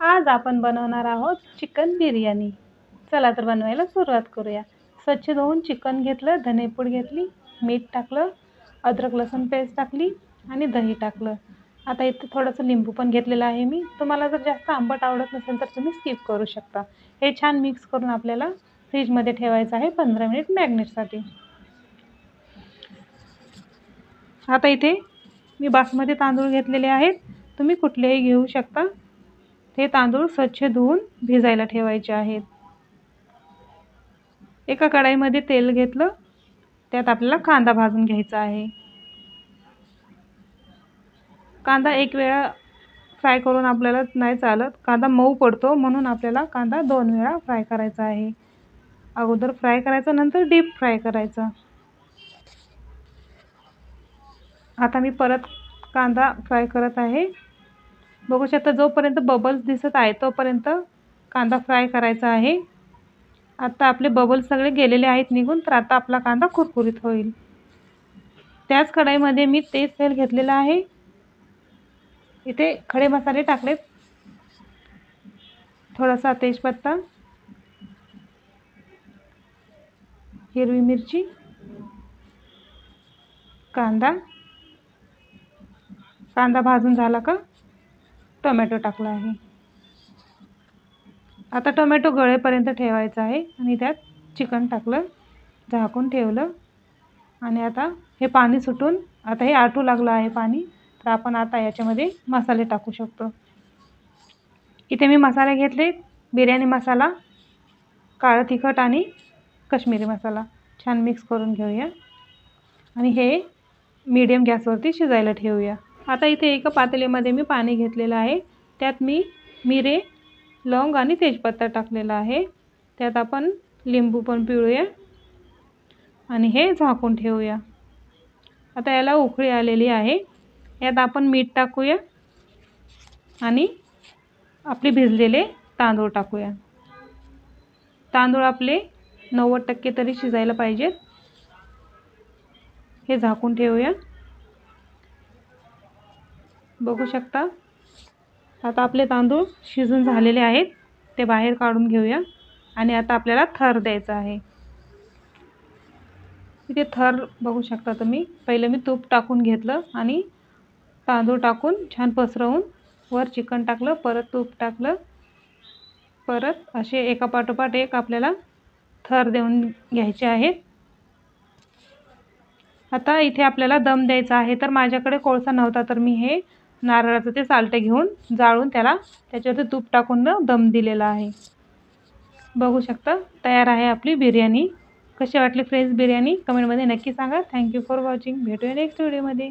आज आपण बनवणार आहोत चिकन बिर्याणी. चला तर बनवायला सुरुवात करूया. स्वच्छ धुवून चिकन घेतलं धनेपूड घेतली मीठ टाकलं अद्रक लसूण पेस्ट टाकली आणि दही टाकलं. आता इथं थोडंसं लिंबू पण घेतलेलं आहे मी. तुम्हाला जर जास्त आंबट आवडत नसेल तर तुम्ही स्किप करू शकता. हे छान मिक्स करून आपल्याला फ्रीजमध्ये ठेवायचं आहे पंधरा मिनिट मॅग्नेटसाठी आता इथे मी बासमती तांदूळ घेतलेले आहेत. तुम्ही कुठलेही घेऊ शकता. ते तांदूळ स्वच्छ धुवून भिजायला ठेवायचे आहेत. एका कढाईमध्ये तेल घेतलं त्यात आपल्याला कांदा भाजून घ्यायचा आहे. कांदा एक वेळा फ्राय करून आपल्याला नाही चालत. कांदा मऊ पडतो म्हणून आपल्याला कांदा दोन वेळा फ्राय करायचा आहे. अगोदर फ्राय करायचा नंतर डीप फ्राय करायचा. आता मी परत कांदा फ्राय करत आहे. बघू शकता जोपर्यंत बबल्स दिसत आहे तोपर्यंत कांदा फ्राय करायचा आहे. आता आपले बबल्स सगळे गेलेले आहेत निघून तर आता आपला कांदा कुरकुरीत होईल. त्याच कढाईमध्ये मी तेच तेल घेतलेलं आहे. इथे खडे मसाले टाकलेत. थोडासा तेजपत्ता हिरवी मिरची कांदा. कांदा भाजून झाला का? टोमॅटो टाकला आहे. आता टोमॅटो गळेपर्यंत ठेवायचा आहे आणि त्यात चिकन टाकलं झाकून ठेवलं आणि आता हे पाणी सुटून आता हे आटू लागलं आहे पाणी तर आपण आता याच्यामध्ये मसाले टाकू शकतो. इथे मी मसाले घेतले बिर्याणी मसाला काळं तिखट आणि कश्मीरी मसाला. छान मिक्स करून घेऊया. आणि हे मीडियम गॅसवरती शिजायला ठेवूया. आता इथे एका पातेलीमध्ये मी पाणी घेतलेलं आहे. त्यात मी मिरे लवंग आणि तेजपत्ता टाकलेला आहे. त्यात आपण लिंबू पण पिळूया आणि हे झाकून ठेवूया. आता याला उकळी आलेली आहे. यात आपण मीठ टाकूया आणि आपले भिजलेले तांदूळ टाकूया. तांदूळ आपले नव्वद टक्के तरी शिजायला पाहिजेत. हे झाकून ठेवूया. बघू शकता. आता आपले तांदूळ शिजून झालेले आहेत. ते बाहेर काढून घेऊया. आणि आता आपल्याला थर द्यायचा आहे. इथे थर बघू शकता तुम्ही. पहिलं मी तूप टाकून घेतलं आणि तांदूळ टाकून छान पसरवून वर चिकन टाकलं परत तूप टाकलं. परत असे एकापाठोपाठ एक आपल्याला थर देऊन घ्यायचे आहेत आता इथे आपल्याला दम द्यायचा आहे. तर माझ्याकडे कोळसा नव्हता तर मी हे नारळाचं ते सालटे घेऊन जाळून त्याला त्याच्यावरती तूप टाकून दम दिलेला आहे. बघू शकता तयार आहे आपली बिर्याणी. कशी वाटली फ्रेश बिर्याणी? कमेंटमध्ये नक्की सांगा. थँक्यू फॉर वॉचिंग भेटूया नेक्स्ट व्हिडिओमध्ये